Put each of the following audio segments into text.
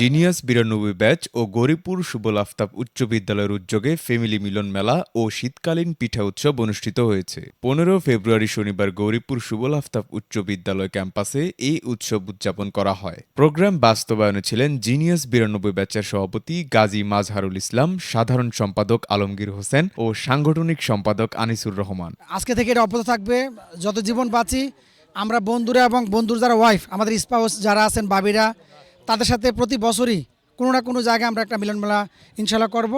Genius বিরানব্বই batch ও গরিপুর সুবল আফতাব উচ্চ বিদ্যালয়ের উদ্যোগে ফ্যামিলি মিলন মেলা ও শীতকালীন পিঠা উৎসব অনুষ্ঠিত হয়েছে। পনেরো ফেব্রুয়ারি শনিবার গৌরীপুর সুবল আফতাব উচ্চ বিদ্যালয় ক্যাম্পাসে এই উৎসব উদযাপন করা হয়। প্রোগ্রাম বাস্তবায়নে ছিলেন জিনিয়াস বিরানব্বই ব্যাচের সভাপতি গাজী মাজহারুল ইসলাম, সাধারণ সম্পাদক আলমগীর হোসেন ও সাংগঠনিক সম্পাদক আনিসুর রহমান। আজকে থেকে এটা অব্যাহত থাকবে। যত জীবন বাঁচি আমরা বন্ধুরা এবং বন্ধুর যারা ওয়াইফ আমাদের স্পাউস যারা আছেন বাবিরা তাদের সাথে প্রতি বছরই কোনো না কোনো জায়গায় আমরা একটা মিলন মেলা ইনশাল্লাহ করব।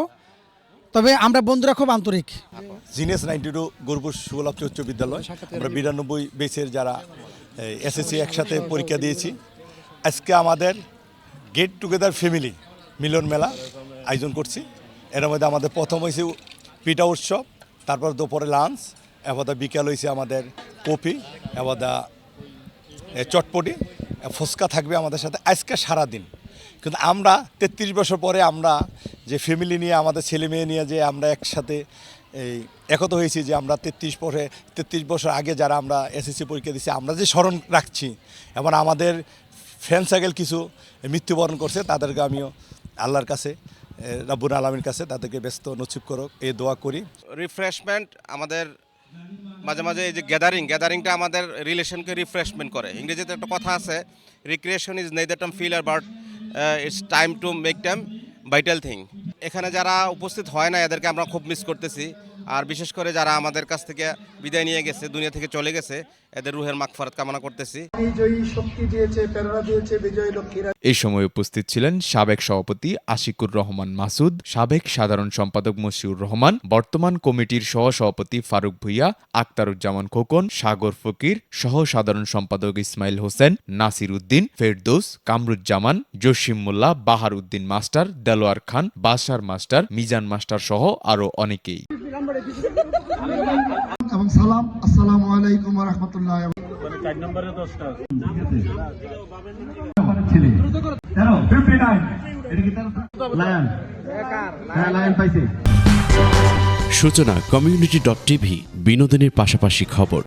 তবে আমরা বন্ধুরা খুব আন্তরিক। জিনিয়াস নাইনটি টু গরুপুর সুবলাপ্তি উচ্চ বিদ্যালয়। আমরা বিরানব্বই বেসের যারা এসএসসি একসাথে পরীক্ষা দিয়েছি। আজকে আমাদের গেট টুগেদার ফ্যামিলি মিলন মেলা আয়োজন করছি। এর মধ্যে আমাদের প্রথম হয়েছে পিঠা উৎসব, তারপর দুপুরে লাঞ্চ এবার বিকাল হয়েছে আমাদের কফি এবার এ, চটপটি ফুচকা থাকবে আমাদের সাথে আজকে সারাদিন। কিন্তু আমরা তেত্রিশ বছর পরে আমরা যে ফ্যামিলি নিয়ে আমাদের ছেলে মেয়ে নিয়ে যে আমরা একসাথে এই একত হয়েছি যে আমরা তেত্রিশ পরে তেত্রিশ বছর আগে যারা আমরা এসএসসি পরীক্ষা দিচ্ছি আমরা যে স্মরণ রাখছি এবং আমাদের ফ্রেন্ড সাইকেল কিছু মৃত্যুবরণ করছে তাদেরকে আমিও আল্লাহর কাছে রাব্বুল আলমীর কাছে তাদেরকে ব্যস্ত নসিব করো এই দোয়া করি। রিফ্রেশমেন্ট আমাদের মাঝে মাঝে এই যে গ্যাদারিং গ্যাদারিংটা আমাদের রিলেশনকে রিফ্রেশমেন্ট করে। ইংরেজিতে একটা কথা আছে recreation is neither time fill R but it's time to make time vital thing এখানে যারা উপস্থিত হয় না এদেরকে আমরা খুব মিস করতেছি। আর বিশেষ করে যারা আমাদের কাছ থেকে বিদায় নিয়ে গেছে দুনিয়া থেকে চলে গেছে এদের রুহের মাগফারাত কামনা করতেছি। বিজয়ী শক্তি দিয়েছে প্রেরণা দিয়েছে বিজয়ী লক্ষ্মীরা। এই সময় উপস্থিত ছিলেন সাবেক সভাপতি আশিকুর রহমান মাসুদ সাবেক সাধারণ সম্পাদক মশিউর রহমান বর্তমান কমিটির সহ সভাপতি ফারুক ভুইয়া আক্তারুজ্জামান খোকন সাগর ফকির সহ সাধারণ সম্পাদক ইসমাইল হোসেন নাসির উদ্দিন ফেরদৌস কামরুজ্জামান জসিম মোল্লা Bahar Uddin master Delwar Khan Basar master Mizan master সহ আরও অনেকেই। এবং সালাম আসসালামু আলাইকুম রহমতুল্লাহ লায়ন। হ্যাঁ সূচনা কমিউনিটি ডট টিভি বিনোদনের পাশাপাশি খবর।